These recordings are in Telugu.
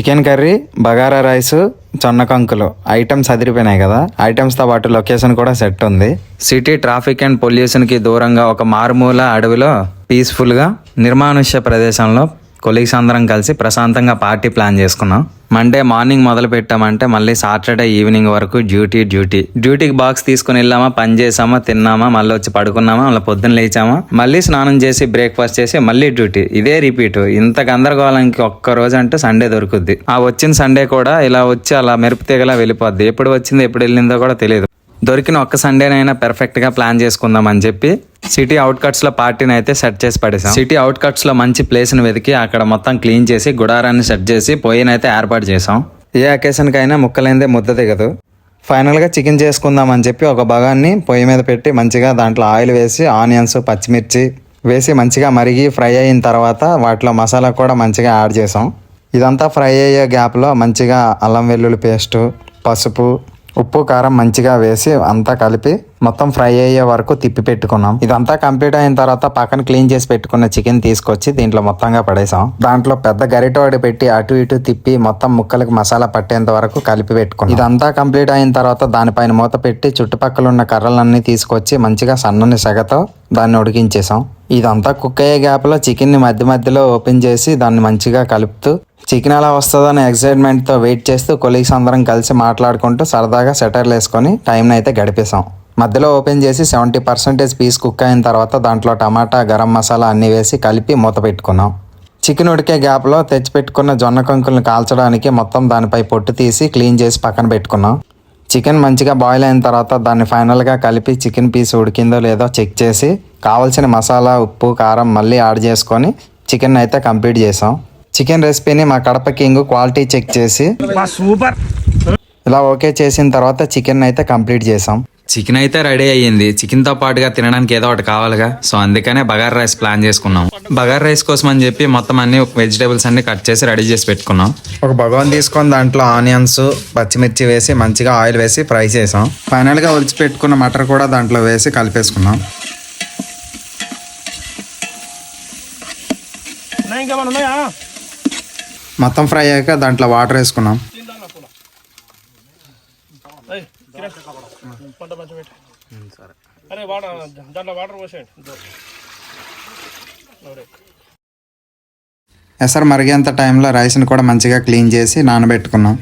చికెన్ కర్రీ బగారా రైస్ చొన్న కంకులు ఐటమ్స్ అదిరిపోయినాయి కదా. ఐటమ్స్తో పాటు లొకేషన్ కూడా సెట్ ఉంది. సిటీ ట్రాఫిక్ అండ్ పొల్యూషన్కి దూరంగా ఒక మారుమూల అడవిలో పీస్ఫుల్గా నిర్మానుష్య ప్రదేశంలో కొలీగ్స్ అందరం కలిసి ప్రశాంతంగా పార్టీ ప్లాన్ చేసుకున్నాం. మండే మార్నింగ్ మొదలు పెట్టామంటే మళ్ళీ సాటర్డే ఈవినింగ్ వరకు డ్యూటీ డ్యూటీ. డ్యూటీకి బాక్స్ తీసుకుని వెళ్ళామా పని చేసామా తిన్నామా మళ్ళీ వచ్చి పడుకున్నామా మళ్ళీ పొద్దున్న లేచామా మళ్ళీ స్నానం చేసి బ్రేక్ఫాస్ట్ చేసి మళ్ళీ డ్యూటీ. ఇదే రిపీట్ ఇంత గందరగోళానికి ఒక్క రోజు అంటే సండే దొరుకుద్ది. ఆ వచ్చిన సండే కూడా ఇలా వచ్చి అలా మెరుపు తీగలా వెళ్ళిపోద్ది. ఎప్పుడు వచ్చిందో ఎప్పుడు వెళ్ళిందో కూడా తెలియదు దొరికిన ఒక్క సండేనైనా పర్ఫెక్ట్గా ప్లాన్ చేసుకుందాం అని చెప్పి సిటీ అవుట్కట్స్లో పార్టీని అయితే సెట్ చేసి పడేసాం సిటీ అవుట్కట్స్లో మంచి ప్లేస్ని వెతికి అక్కడ మొత్తం క్లీన్ చేసి గుడారాన్ని సెట్ చేసి పొయ్యినైతే ఏర్పాటు చేసాం ఏ అకేషన్ కైనా ముక్కలైందే ముద్ద దిగదు ఫైనల్గా చికెన్ చేసుకుందాం అని చెప్పి ఒక భాగాన్ని పొయ్యి మీద పెట్టి మంచిగా దాంట్లో ఆయిల్ వేసి ఆనియన్స్ పచ్చిమిర్చి వేసి మంచిగా మరిగి ఫ్రై అయిన తర్వాత వాటిలో మసాలా కూడా మంచిగా యాడ్ చేసాం ఇదంతా ఫ్రై అయ్యే గ్యాప్లో మంచిగా అల్లం వెల్లుల్లి పేస్టు పసుపు ఉప్పు కారం మంచిగా వేసి అంతా కలిపి మొత్తం ఫ్రై అయ్యే వరకు తిప్పి పెట్టుకున్నాం. ఇదంతా కంప్లీట్ అయిన తర్వాత పక్కన క్లీన్ చేసి పెట్టుకున్న చికెన్ తీసుకొచ్చి దీంట్లో మొత్తంగా పడేసాం. దాంట్లో పెద్ద గరిటోడి పెట్టి అటు ఇటు తిప్పి మొత్తం ముక్కలకు మసాలా పట్టేంత వరకు కలిపి పెట్టుకున్నాం. ఇదంతా కంప్లీట్ అయిన తర్వాత దానిపైన మూత పెట్టి చుట్టుపక్కల ఉన్న కర్రలన్నీ తీసుకొచ్చి మంచిగా సన్నని సెగతో దాన్ని ఉడికించేసాం. ఇదంతా కుక్ అయ్యే గ్యాప్లో చికెన్ని మధ్య మధ్యలో ఓపెన్ చేసి దాన్ని మంచిగా కలుపుతూ చికెన్ ఎలా వస్తుందని ఎక్సైట్మెంట్తో వెయిట్ చేస్తూ కొలీగ్స్ అందరం కలిసి మాట్లాడుకుంటూ సరదాగా సెటర్లు వేసుకొని టైంని అయితే గడిపేసాం మధ్యలో ఓపెన్ చేసి సెవెంటీ పర్సెంటేజ్ పీస్ కుక్ అయిన తర్వాత దాంట్లో టమాటా గరం మసాలా అన్నీ వేసి కలిపి మూత పెట్టుకున్నాం. చికెన్ ఉడికే గ్యాప్లో తెచ్చిపెట్టుకున్న జొన్న కంకులను కాల్చడానికి మొత్తం దానిపై పొట్టు తీసి క్లీన్ చేసి పక్కన పెట్టుకున్నాం. చికెన్ మంచిగా బాయిల్ అయిన తర్వాత దాన్ని ఫైనల్గా కలిపి చికెన్ పీస్ ఉడికిందో లేదో చెక్ చేసి కావాల్సిన మసాలా ఉప్పు కారం మళ్ళీ యాడ్ చేసుకొని చికెన్ అయితే కంప్లీట్ చేసాం చికెన్ రెసిపీని మా కడప కింగ్ క్వాలిటీ చెక్ చేసి సూపర్. ఇలా ఓకే చేసిన తర్వాత చికెన్ అయితే కంప్లీట్ చేసాం. చికెన్ అయితే రెడీ అయ్యింది. చికెన్తో పాటుగా తినడానికి ఏదో ఒకటి కావాలిగా. సో అందుకనే బగార్ రైస్ ప్లాన్ చేసుకున్నాం. బగార్ రైస్ కోసం అని చెప్పి మొత్తం అన్ని వెజిటేబుల్స్ అన్ని కట్ చేసి రెడీ చేసి పెట్టుకున్నాం. ఒక భగవాన్ తీసుకొని దాంట్లో ఆనియన్స్ పచ్చిమిర్చి వేసి మంచిగా ఆయిల్ వేసి ఫ్రై చేసాం. ఫైనల్గా ఒలిచి పెట్టుకున్న మటర్ కూడా దాంట్లో వేసి కలిపేసుకున్నాం. ఇంకా మొత్తం ఫ్రై అయ్యాక దాంట్లో వాటర్ వేసుకున్నాం. అరే వాటర్ దాంట్లో వాటర్ పోసేయండి. ఎవరే? ఎసరు మరిగేంత టైంలో రైస్ని కూడా మంచిగా క్లీన్ చేసి నానబెట్టుకున్నాం.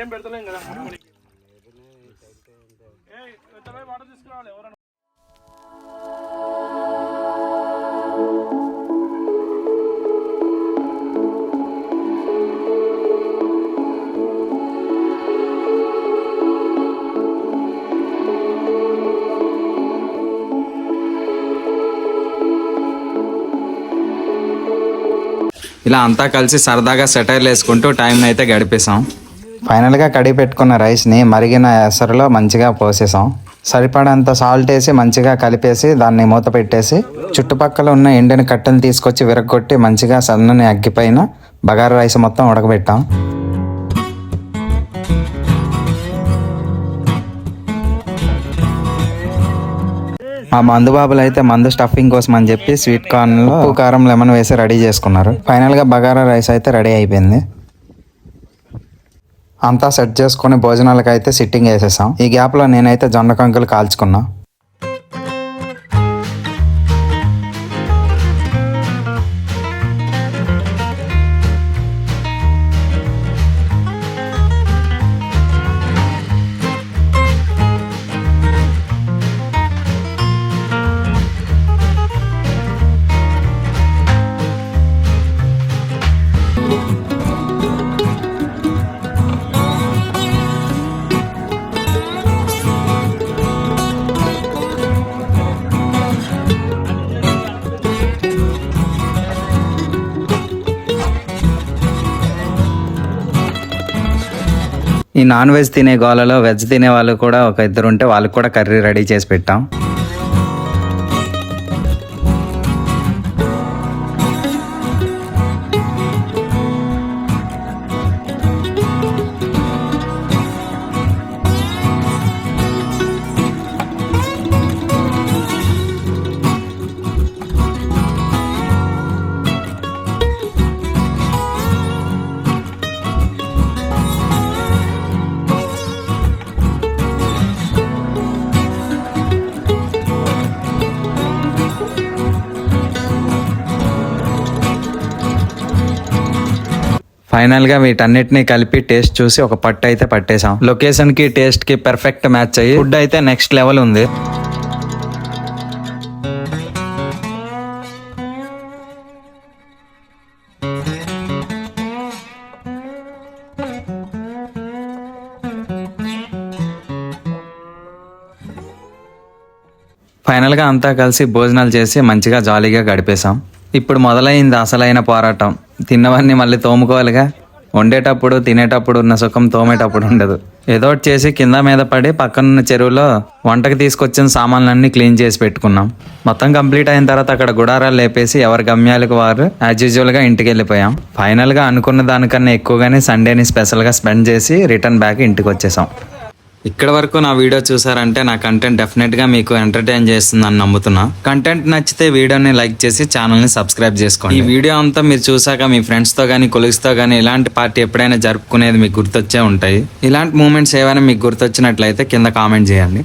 ఏం పెడతలేం కదా? వాటర్ తీసుకురావాలి. ఇలా అంతా కలిసి సరదాగా సెటైర్లు వేసుకుంటూ టైం అయితే గడిపేసాం ఫైనల్గా కడిగి పెట్టుకున్న రైస్ని మరిగిన ఎసరులో మంచిగా పోసేసాం సరిపడంత సాల్ట్ వేసి మంచిగా కలిపేసి దాన్ని మూత పెట్టేసి చుట్టుపక్కల ఉన్న ఎండిన కట్టెలు తీసుకొచ్చి విరగొట్టి మంచిగా సన్నని అగ్గిపైన బగారా రైస్ మొత్తం ఉడకబెట్టాం. మా మందు బాబులు అయితే మందు స్టఫింగ్ కోసం అని చెప్పి స్వీట్ కార్న్లో కారం లెమన్ వేసి రెడీ చేసుకున్నారు. ఫైనల్గా బగారా రైస్ అయితే రెడీ అయిపోయింది. అంతా సెట్ చేసుకుని భోజనాలకు అయితే సిట్టింగ్ వేసేసాం. ఈ గ్యాప్లో నేనైతే జొన్న కంకులు కాల్చుకున్నా. ఈ నాన్ వెజ్ తినే గోలలో వెజ్ తినే వాళ్ళు కూడా ఒక ఇద్దరు ఉంటే వాళ్ళకి కూడా కర్రీ రెడీ చేసి పెట్టాం. ఫైనల్గా వీటన్నిటిని కలిపి టేస్ట్ చూసి ఒక పట్టు అయితే పట్టేశాం. లొకేషన్కి టేస్ట్కి పెర్ఫెక్ట్ మ్యాచ్ అయ్యి ఫుడ్ అయితే నెక్స్ట్ లెవెల్ ఉంది. ఫైనల్గా అంతా కలిసి భోజనాలు చేసి మంచిగా జాలీగా గడిపేశాం. ఇప్పుడు మొదలైంది అసలైన పోరాటం. తిన్నవన్నీ మళ్ళీ తోముకోవాలిగా. వండేటప్పుడు తినేటప్పుడు ఉన్న సుఖం తోమేటప్పుడు ఉండదు. ఏదో ఒకటి చేసి కింద మీద పడి పక్కనున్న చెరువులో వంటకి తీసుకొచ్చిన సామాన్లన్నీ క్లీన్ చేసి పెట్టుకున్నాం. మొత్తం కంప్లీట్ అయిన తర్వాత అక్కడ గుడారాలు లేపేసి ఎవరి గమ్యాలకు వారు యాజ్ యూజువల్గా ఇంటికి వెళ్ళిపోయాం. ఫైనల్గా అనుకున్న దానికన్నా ఎక్కువగానే సండేని స్పెషల్గా స్పెండ్ చేసి రిటర్న్ బ్యాక్ ఇంటికి వచ్చేసాం. ఇక్కడ వరకు నా వీడియో చూసారంటే నా కంటెంట్ డెఫినెట్గా మీకు ఎంటర్టైన్ చేస్తుందని నమ్ముతున్నా. కంటెంట్ నచ్చితే వీడియోని లైక్ చేసి ఛానల్ని సబ్స్క్రైబ్ చేసుకోండి. ఈ వీడియో అంతా మీరు చూసాక మీ ఫ్రెండ్స్తో కానీ కొలిగ్స్తో కానీ ఇలాంటి పార్టీ ఎప్పుడైనా జరుపుకునేది మీకు గుర్తొచ్చే ఉంటాయి. ఇలాంటి మూమెంట్స్ ఏవైనా మీకు గుర్తొచ్చినట్లయితే కింద కామెంట్ చేయండి.